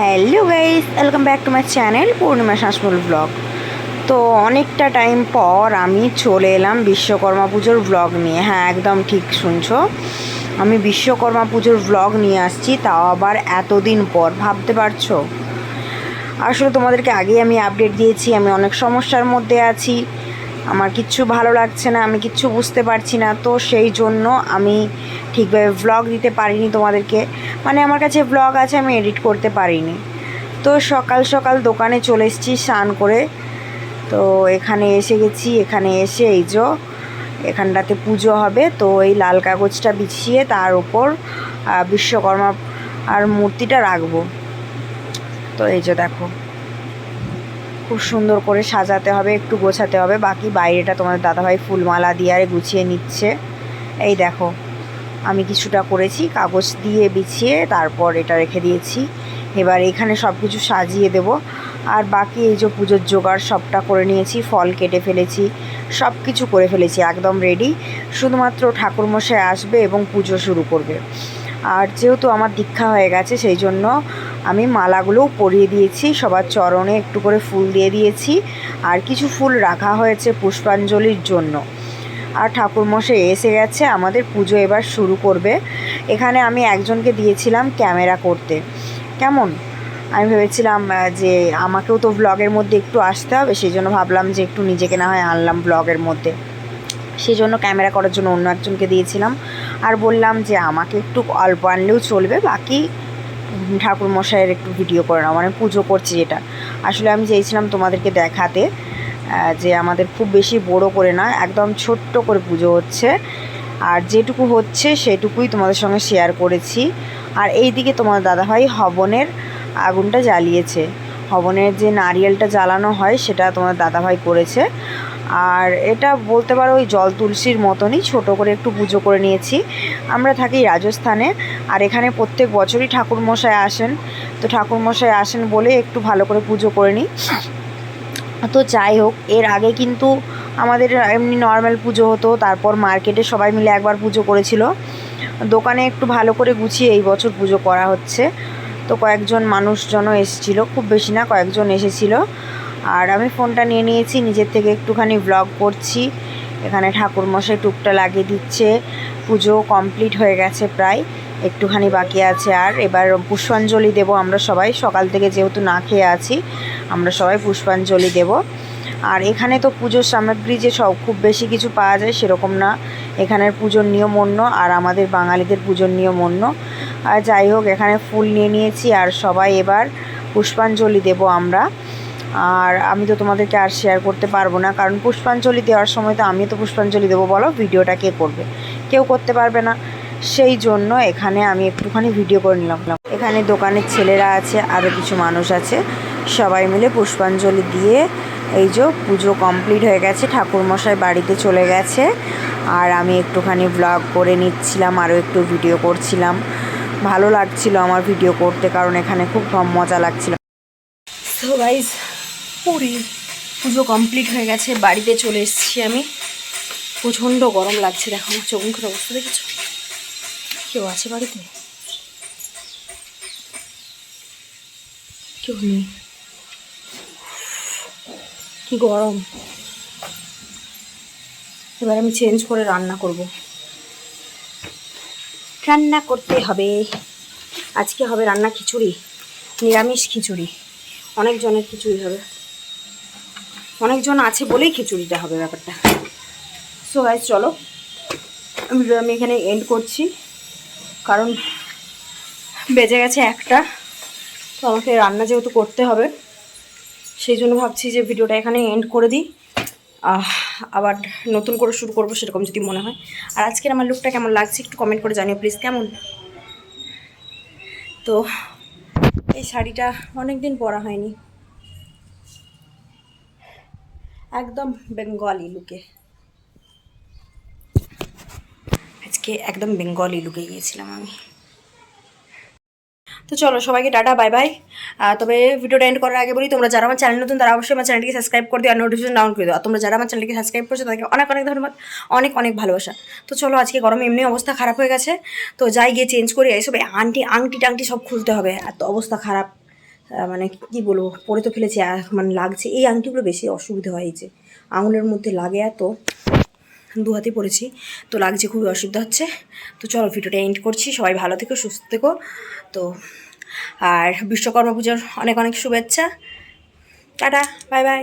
Hello guys welcome back to my channel Purnima Sasmal blog তো অনেকটা time পর আমি চলে এলাম বিশ্বকর্মা পুজোর ব্লগ নিয়ে। হ্যাঁ একদম ঠিক শুনছো। আমি বিশ্বকর্মা পুজোর ব্লগ নিয়ে আসছি, তাও আবার এতদিন পর, ভাবতে পারছ? আসলে তোমাদেরকে আগেই আমি আপডেট দিয়েছি, আমি অনেক সমস্যার মধ্যে আছি। আমার ভালো লাগছে না, আমি কিচ্ছু বুঝতে পারছি না, তো সেই জন্য আমি ঠিকভাবে ব্লগ দিতে পারিনি তোমাদেরকে। মানে আমার কাছে ব্লগ আছে, আমি এডিট করতে পারিনি। তো সকাল সকাল দোকানে চলে এসেছি স্নান করে। তো এখানে এসে গেছি, এখানে এসে এই যে এখানটাতে পুজো হবে। তো এই লাল কাগজটা বিছিয়ে তার উপর বিশ্বকর্মা আর মূর্তিটা রাখব। তো এই যে দেখো। খুব সুন্দর করে সাজাতে হবে, একটু গোছাতে হবে। বাকি বাইরেটা তোমাদের দাদাভাই ফুলমালা দিয়ে আরে গুছিয়ে নিচ্ছে। এই দেখো, আমি কিছুটা করেছি, কাগজ দিয়ে বিছিয়ে তারপর এটা রেখে দিয়েছি। এবার এখানে সব কিছু সাজিয়ে দেব। আর বাকি এই যে পুজোর জোগাড় সবটা করে নিয়েছি, ফল কেটে ফেলেছি সব কিছু করে ফেলেছি, একদম রেডি শুধুমাত্র ঠাকুরমশাই আসবে এবং পুজো শুরু করবে। আর যেহেতু আমার দীক্ষা হয়ে গেছে, সেই জন্য আমি মালাগুলোও পরিয়ে দিয়েছি, সবার চরণে একটু করে ফুল দিয়ে দিয়েছি, আর কিছু ফুল রাখা হয়েছে পুষ্পাঞ্জলির জন্য। আর ঠাকুরমশাই এসে গেছে, আমাদের পুজো এবার শুরু করবে। এখানে আমি একজনকে দিয়েছিলাম ক্যামেরা করতে। কেমন? আমি ভেবেছিলাম যে আমাকেও তো ব্লগের মধ্যে একটু আসতে হবে সেই জন্য ভাবলাম যে একটু নিজেকে না হয় আনলাম ব্লগের মধ্যে। সেই জন্য ক্যামেরা করার জন্য অন্য একজনকে দিয়েছিলাম। আর বললাম যে আমাকে একটু অল্প আনলেও চলবে, বাকি ঠাকুর মশাইয়ের একটু ভিডিও করে নাও মানে পুজো করছি যেটা আসলে আমি চেয়েছিলাম তোমাদেরকে দেখাতে যে আমাদের খুব বেশি বড় করে না, একদম ছোট্ট করে পুজো হচ্ছে। আর যেটুকু হচ্ছে সেটুকুই তোমাদের সঙ্গে শেয়ার করেছি। আর এই দিকে তোমার দাদাভাই হবনের আগুনটা জ্বালিয়েছে। হবনের যে নারিয়েলটা জ্বালানো হয় সেটা তোমার দাদাভাই করেছে। আর এটা বলতে পারো ওই জল তুলসীর মতনই, ছোট করে একটু পুজো করে নিয়েছি। আমরা থাকি রাজস্থানে, আর এখানে প্রত্যেক বছরই ঠাকুর মশাই আসেন। তো ঠাকুর মশাই আসেন বলে একটু ভালো করে পুজো করে নিই। তো যাই হোক, এর আগে কিন্তু আমাদের এমনি নর্মাল পুজো হতো, তারপর মার্কেটে সবাই মিলে একবার পুজো করেছিল। দোকানে একটু ভালো করে গুছিয়ে এই বছর পুজো করা হচ্ছে। তো কয়েকজন মানুষজনও এসেছিল, খুব বেশি না, কয়েকজন এসেছিল। আর আমি ফোনটা নিয়ে নিয়েছি, নিজের থেকে একটুখানি ব্লগ করছি। এখানে ঠাকুর মশাই টুকটা লাগিয়ে দিচ্ছে। পুজো কমপ্লিট হয়ে গেছে প্রায়, একটুখানি বাকি আছে। আর এবার পুষ্পাঞ্জলি দেব আমরা সবাই। সকাল থেকে যেহেতু না খেয়ে আছি, আমরা সবাই পুষ্পাঞ্জলি দেব। আর এখানে তো পুজোর সামগ্রী যে সব খুব বেশি কিছু পাওয়া যায় সেরকম না। এখানের পুজোর নিয়ম অন্য আর আমাদের বাঙালিদের পুজোর নিয়ম অন্য। আর যাই হোক, এখানে ফুল নিয়ে নিয়েছি আর সবাই এবার পুষ্পাঞ্জলি দেব আমরা। আর আমি তো তোমাদেরকে আর শেয়ার করতে পারব না, কারণ পুষ্পাঞ্জলি দেওয়ার সময় তো আমি তো পুষ্পাঞ্জলি দেবো, বলো ভিডিওটা কে করবে? কেউ করতে পারবে না। সেই জন্য এখানে আমি একটুখানি ভিডিও করে নিলাম। এখানে দোকানের ছেলেরা আছে আরও কিছু মানুষ আছে। সবাই মিলে পুষ্পাঞ্জলি দিয়ে এই যে পুজো কমপ্লিট হয়ে গেছে, ঠাকুরমশাই বাড়িতে চলে গেছে। আর আমি একটুখানি ব্লগ করে নিচ্ছিলাম আরও একটু ভিডিও করছিলাম। ভালো লাগছিল আমার ভিডিও করতে, কারণ এখানে খুব কম মজা লাগছিল। গাইজ পুরী পুজো কমপ্লিট হয়ে গেছে, বাড়িতে চলে এসেছি আমি। প্রচণ্ড গরম লাগছে, দেখো আমার চোখ মুখের অবস্থা দেখেছ? কেউ আছে বাড়িতে? কেউ নেই। কি গরম। এবার আমি চেঞ্জ করে রান্না করব। রান্না করতে হবে। আজকে হবে রান্না খিচুড়ি, নিরামিষ খিচুড়ি। অনেকজনের খিচুড়ি হবে। অনেকজন আছে বলেই খিচুড়িটা হবে ব্যাপারটা। সো গাইজ চলো। ভিডিও আমি এখানে এন্ড করছি। কারণ বেজে গেছে একটা। তো আমাকে রান্না যেহেতু করতে হবে, সেই জন্য ভাবছি যে ভিডিওটা এখানে এন্ড করে দিই। আবার নতুন করে শুরু করব সেরকম যদি মনে হয়। আর আজকের আমার লুকটা কেমন লাগছে একটু কমেন্ট করে জানিও প্লিজ কেমন? তো এই শাড়িটা অনেক দিন পরা হয়নি। একদম বেঙ্গলি লুকে আজকে একদম বেঙ্গলি লুকে গিয়েছিলাম আমি। তো চলো সবাইকে টাটা বাই বাই তবে ভিডিওটা এন্ড করার আগে বলি, তোমরা যারা আমার চ্যানেল নতুন, তারা অবশ্যই আমার চ্যানেলটিকে সাবস্ক্রাইব করে দিও আর নোটিফিকেশন ডাউন করে দিও। আর তোমরা যারা আমার চ্যানেলকে সাবস্ক্রাইব করছ, তাদেরকে অনেক অনেক ধন্যবাদ, অনেক অনেক ভালোবাসা। তো চলো আজকে গরমে এমনি অবস্থা খারাপ হয়ে গেছে, তো যাই গিয়ে চেঞ্জ করি এইসব আংটি আংটি টাংটি সব খুলতে হবে, এত অবস্থা খারাপ। মানে কি বলব, পরে তো ফেলেছি মানে লাগছে। এই আংটিগুলো বেশি অসুবিধা হয় এই যে, আঙুলের মধ্যে লাগে এত, দু হাতে পড়েছি তো লাগছে খুবই অসুবিধা হচ্ছে। তো চলো ভিডিওটা এন্ড করছি, সবাই ভালো থেকো, সুস্থ থেকো। তো, আর বিশ্বকর্মা পুজোর অনেক অনেক শুভেচ্ছা। Tata bye bye